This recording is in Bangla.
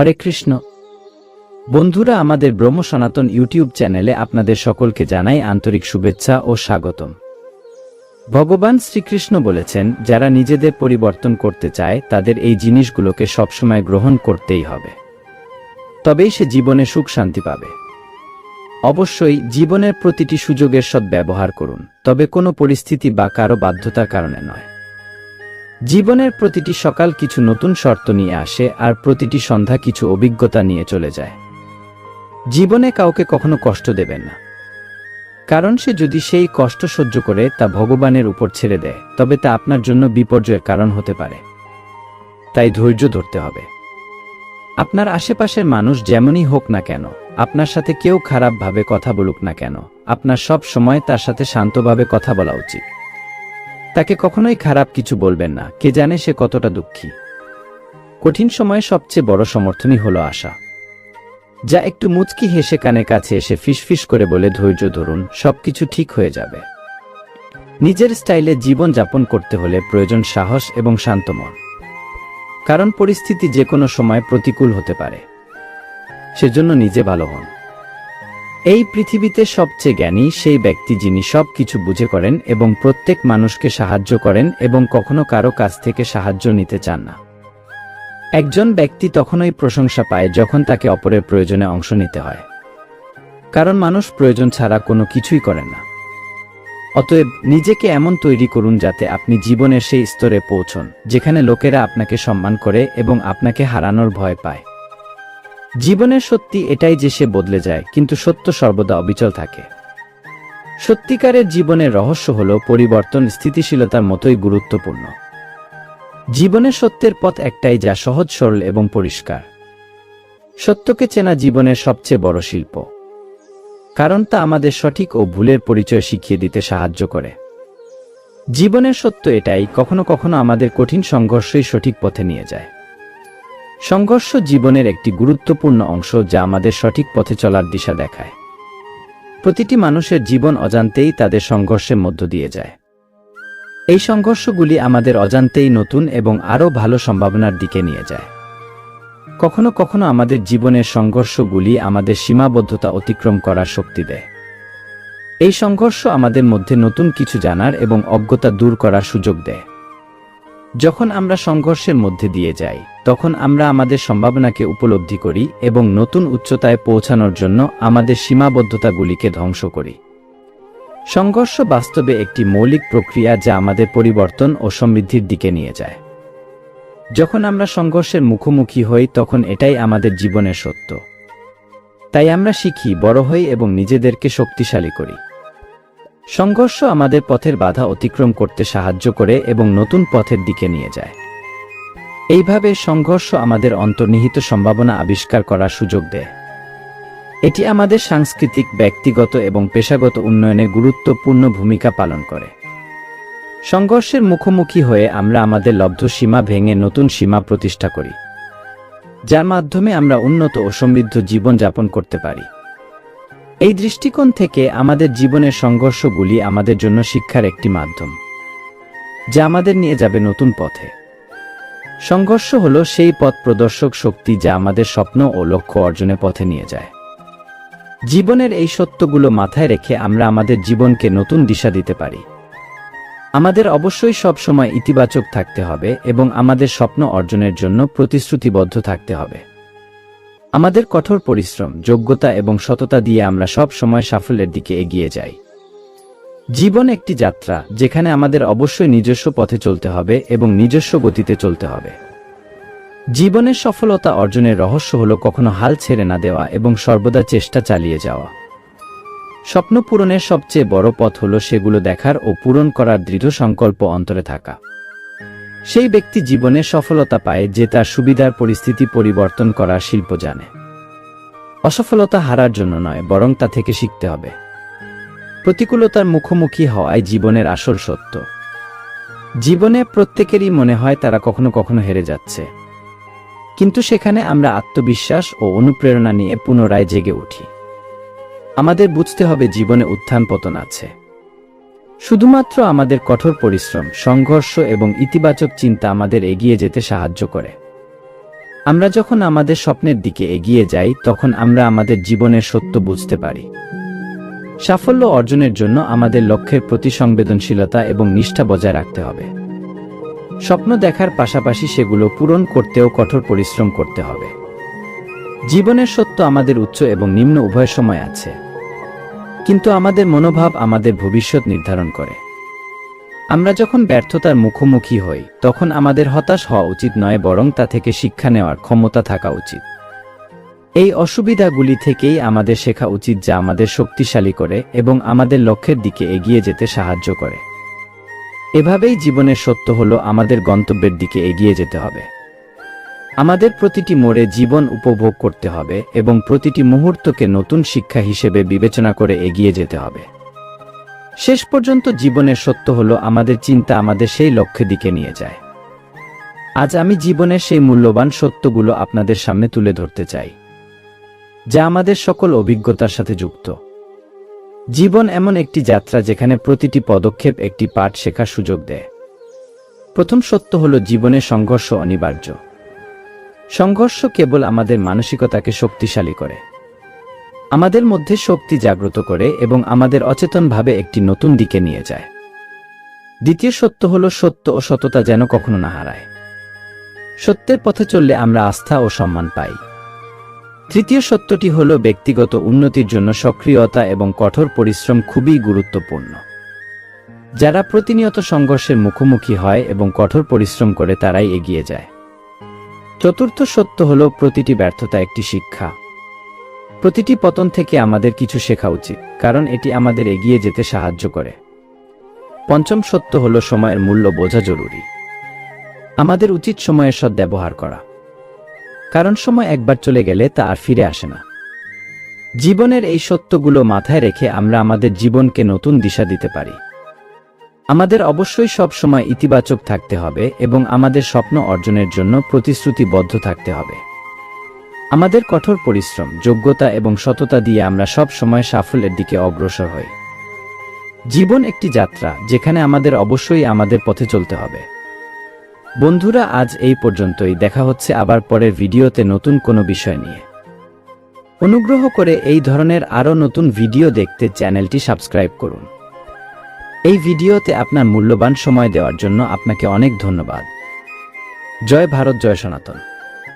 হরে কৃষ্ণ। বন্ধুরা, আমাদের ব্রহ্ম সনাতন ইউটিউব চ্যানেলে আপনাদের সকলকে জানাই আন্তরিক শুভেচ্ছা ও স্বাগতম। ভগবান শ্রীকৃষ্ণ বলেছেন, যারা নিজেদের পরিবর্তন করতে চায়, তাদের এই জিনিসগুলোকে সবসময় গ্রহণ করতেই হবে। তবেই সে জীবনে সুখ শান্তি পাবে। অবশ্যই জীবনের প্রতিটি সুযোগের সদ্ব্যবহার করুন, তবে কোনো পরিস্থিতি বা কারও বাধ্যতার কারণে নয়। জীবনের প্রতিটি সকাল কিছু নতুন শর্ত নিয়ে আসে আর প্রতিটি সন্ধ্যা কিছু অভিজ্ঞতা নিয়ে চলে যায়। জীবনে কাউকে কখনো কষ্ট দেবেন না। কারণ সে যদি সেই কষ্ট সহ্য করে, তা ভগবানের উপর ছেড়ে দেয়, তবে তা আপনার জন্য বিপর্যয়ের কারণ হতে পারে। তাই ধৈর্য ধরতে হবে। আপনার আশেপাশের মানুষ যেমনই হোক না কেন, আপনার সাথে কেউ খারাপভাবে কথা বলুক না কেন, আপনার সব সময় তার সাথে শান্তভাবে কথা বলা উচিত। তাকে কখনোই খারাপ কিছু বলবেন না, কে জানে সে কতটা দুঃখী। কঠিন সময়ে সবচেয়ে বড় সমর্থনই হলো আশা। যা একটু মুচকি হেসে কানে কাছে এসে ফিসফিস করে বলে, ধৈর্য ধরুন, সবকিছু ঠিক হয়ে যাবে। নিজের স্টাইলে জীবন যাপন করতে হলে প্রয়োজন সাহস এবং শান্ত মন। কারণ পরিস্থিতি যে কোনো সময় প্রতিকূল হতে পারে। সেজন্য নিজে ভালো হন। এই পৃথিবীতে সবচেয়ে জ্ঞানী সেই ব্যক্তি যিনি সব কিছু বুঝে করেন এবং প্রত্যেক মানুষকে সাহায্য করেন এবং কখনো কারও কাছ থেকে সাহায্য নিতে চান না। একজন ব্যক্তি তখনই প্রশংসা পায় যখন তাকে অপরের প্রয়োজনে অংশ নিতে হয়। কারণ মানুষ প্রয়োজন ছাড়া কোনো কিছুই করেন না। অতএব নিজেকে এমন তৈরি করুন যাতে আপনি জীবনের সেই স্তরে পৌঁছন, যেখানে লোকেরা আপনাকে সম্মান করে এবং আপনাকে হারানোর ভয় পায়। জীবনের সত্যি এটাই যে সে বদলে যায়, কিন্তু সত্য সর্বদা অবিচল থাকে। সত্যিকারের জীবনের রহস্য হল পরিবর্তন স্থিতিশীলতার মতোই গুরুত্বপূর্ণ। জীবনের সত্যের পথ একটাই যা সহজ, সরল এবং পরিষ্কার। সত্যকে চেনা জীবনের সবচেয়ে বড় শিল্প। কারণ তা আমাদের সঠিক ও ভুলের পরিচয় শিখিয়ে দিতে সাহায্য করে। জীবনের সত্য এটাই, কখনো কখনো আমাদের কঠিন সংঘর্ষই সঠিক পথে নিয়ে যায়। সংঘর্ষ জীবনের একটি গুরুত্বপূর্ণ অংশ যা আমাদের সঠিক পথে চলার দিশা দেখায়। প্রতিটি মানুষের জীবন অজান্তেই তাদের সংঘর্ষের মধ্য দিয়ে যায়। এই সংঘর্ষগুলি আমাদের অজান্তেই নতুন এবং আরও ভালো সম্ভাবনার দিকে নিয়ে যায়। কখনো কখনো আমাদের জীবনের সংঘর্ষগুলি আমাদের সীমাবদ্ধতা অতিক্রম করার শক্তি দেয়। এই সংঘর্ষ আমাদের মধ্যে নতুন কিছু জানার এবং অজ্ঞতা দূর করার সুযোগ দেয়। যখন আমরা সংঘর্ষের মধ্যে দিয়ে যাই, তখন আমরা আমাদের সম্ভাবনাকে উপলব্ধি করি এবং নতুন উচ্চতায় পৌঁছানোর জন্য আমাদের সীমাবদ্ধতাগুলিকে ধ্বংস করি। সংঘর্ষ বাস্তবে একটি মৌলিক প্রক্রিয়া যা আমাদের পরিবর্তন ও সমৃদ্ধির দিকে নিয়ে যায়। যখন আমরা সংঘর্ষের মুখোমুখি হই, তখন এটাই আমাদের জীবনের সত্য। তাই আমরা শিখি, বড় হই এবং নিজেদেরকে শক্তিশালী করি। সংঘর্ষ আমাদের পথের বাধা অতিক্রম করতে সাহায্য করে এবং নতুন পথের দিকে নিয়ে যায়। এইভাবে সংঘর্ষ আমাদের অন্তর্নিহিত সম্ভাবনা আবিষ্কার করার সুযোগ দেয়। এটি আমাদের সাংস্কৃতিক, ব্যক্তিগত এবং পেশাগত উন্নয়নে গুরুত্বপূর্ণ ভূমিকা পালন করে। সংঘর্ষের মুখোমুখি হয়ে আমরা আমাদের লব্ধ সীমা ভেঙে নতুন সীমা প্রতিষ্ঠা করি, যার মাধ্যমে আমরা উন্নত ও সমৃদ্ধ জীবন যাপন করতে পারি। এই দৃষ্টিকোণ থেকে আমাদের জীবনের সংঘর্ষগুলি আমাদের জন্য শিক্ষার একটি মাধ্যম, যা আমাদের নিয়ে যাবে নতুন পথে। সংঘর্ষ হল সেই পথ প্রদর্শক শক্তি যা আমাদের স্বপ্ন ও লক্ষ্য অর্জনের পথে নিয়ে যায়। জীবনের এই সত্যগুলো মাথায় রেখে আমরা আমাদের জীবনকে নতুন দিশা দিতে পারি। আমাদের অবশ্যই সব সময় ইতিবাচক থাকতে হবে এবং আমাদের স্বপ্ন অর্জনের জন্য প্রতিশ্রুতিবদ্ধ থাকতে হবে। আমাদের কঠোর পরিশ্রম, যোগ্যতা এবং সততা দিয়ে আমরা সব সময় সাফল্যের দিকে এগিয়ে যাই। জীবন একটি যাত্রা, যেখানে আমাদের অবশ্যই নিজস্ব পথে চলতে হবে এবং নিজস্ব গতিতে চলতে হবে। জীবনের সফলতা অর্জনের রহস্য হলো কখনো হাল ছেড়ে না দেওয়া এবং সর্বদা চেষ্টা চালিয়ে যাওয়া। স্বপ্ন পূরণের সবচেয়ে বড় পথ হলো সেগুলো দেখার ও পূরণ করার দৃঢ় সংকল্প অন্তরে থাকা। সেই ব্যক্তি জীবনে সফলতা পায় যে তার সুবিধার পরিস্থিতি পরিবর্তন করার শিল্প জানে। অসফলতা হারার জন্য নয়, বরং তা থেকে শিখতে হবে। প্রতিকূলতার মুখোমুখি হওয়ায় জীবনের আসল সত্য। জীবনে প্রত্যেকেরই মনে হয় তারা কখনো কখনো হেরে যাচ্ছে। কিন্তু সেখানে আমরা আত্মবিশ্বাস ও অনুপ্রেরণা নিয়ে পুনরায় জেগে উঠি। আমাদের বুঝতে হবে জীবনে উত্থান পতন আছে। শুধুমাত্র আমাদের কঠোর পরিশ্রম, সংঘর্ষ এবং ইতিবাচক চিন্তা আমাদের এগিয়ে যেতে সাহায্য করে। আমরা যখন আমাদের স্বপ্নের দিকে এগিয়ে যাই, তখন আমরা আমাদের জীবনের সত্য বুঝতে পারি। সাফল্য অর্জনের জন্য আমাদের লক্ষ্যের প্রতি সংবেদনশীলতা এবং নিষ্ঠা বজায় রাখতে হবে। স্বপ্ন দেখার পাশাপাশি সেগুলো পূরণ করতেও কঠোর পরিশ্রম করতে হবে। জীবনের সত্য আমাদের উচ্চ এবং নিম্ন উভয় সময় আছে। কিন্তু আমাদের মনোভাব আমাদের ভবিষ্যৎ নির্ধারণ করে। আমরা যখন ব্যর্থতার মুখোমুখি হই, তখন আমাদের হতাশ হওয়া উচিত নয় বরং তা থেকে শিক্ষা নেওয়ার ক্ষমতা থাকা উচিত। এই অসুবিধাগুলি থেকেই আমাদের শেখা উচিত যা আমাদের শক্তিশালী করে এবং আমাদের লক্ষ্যের দিকে এগিয়ে যেতে সাহায্য করে। এভাবেই জীবনের সত্য হলো আমাদের গন্তব্যের দিকে এগিয়ে যেতে হবে। আমাদের প্রতিটি মোড়ে জীবন উপভোগ করতে হবে এবং প্রতিটি মুহূর্তকে নতুন শিক্ষা হিসেবে বিবেচনা করে এগিয়ে যেতে হবে। শেষ পর্যন্ত জীবনের সত্য হলো আমাদের চিন্তা আমাদের সেই লক্ষ্যের দিকে নিয়ে যায়। আজ আমি জীবনের সেই মূল্যবান সত্যগুলো আপনাদের সামনে তুলে ধরতে চাই, যা আমাদের সকল অভিজ্ঞতার সাথে যুক্ত। জীবন এমন একটি যাত্রা যেখানে প্রতিটি পদক্ষেপ একটি পাঠ শেখার সুযোগ দেয়। প্রথম সত্য হল জীবনে সংঘর্ষ অনিবার্য। সংঘর্ষ কেবল আমাদের মানসিকতাকে শক্তিশালী করে। আমাদের মধ্যে শক্তি জাগ্রত করে এবং আমাদের অচেতনভাবে একটি নতুন দিকে নিয়ে যায়। দ্বিতীয় সত্য হল সত্য ও সততা যেন কখনো না হারায়। সত্যের পথে চললে আমরা আস্থা ও সম্মান পাই। তৃতীয় সত্যটি হল ব্যক্তিগত উন্নতির জন্য সক্রিয়তা এবং কঠোর পরিশ্রম খুবই গুরুত্বপূর্ণ। যারা প্রতিনিয়ত সংঘর্ষের মুখোমুখি হয় এবং কঠোর পরিশ্রম করে তারাই এগিয়ে যায়। চতুর্থ সত্য হল প্রতিটি ব্যর্থতা একটি শিক্ষা। প্রতিটি পতন থেকে আমাদের কিছু শেখা উচিত, কারণ এটি আমাদের এগিয়ে যেতে সাহায্য করে। পঞ্চম সত্য হল সময়ের মূল্য বোঝা জরুরি। আমাদের উচিত সময়ের সদ ব্যবহার করা। কারণ সময় একবার চলে গেলে তা আর ফিরে আসে না। জীবনের এই সত্যগুলো মাথায় রেখে আমরা আমাদের জীবনকে নতুন দিশা দিতে পারি। আমাদের অবশ্যই সব সময় ইতিবাচক থাকতে হবে এবং আমাদের স্বপ্ন অর্জনের জন্য প্রতিশ্রুতিবদ্ধ থাকতে হবে। আমাদের কঠোর পরিশ্রম, যোগ্যতা এবং সততা দিয়ে আমরা সব সময় সাফল্যের দিকে অগ্রসর হই। জীবন একটি যাত্রা, যেখানে আমাদের অবশ্যই আমাদের পথে চলতে হবে। বন্ধুরা, আজ এই পর্যন্তই। দেখা হচ্ছে আবার পরের ভিডিওতে নতুন কোনো বিষয় নিয়ে। অনুগ্রহ করে এই ধরনের আরও নতুন ভিডিও দেখতে চ্যানেলটি সাবস্ক্রাইব করুন। এই ভিডিওতে আপনার মূল্যবান সময় দেওয়ার জন্য আপনাকে অনেক ধন্যবাদ। জয় ভারত জয় সনাতন।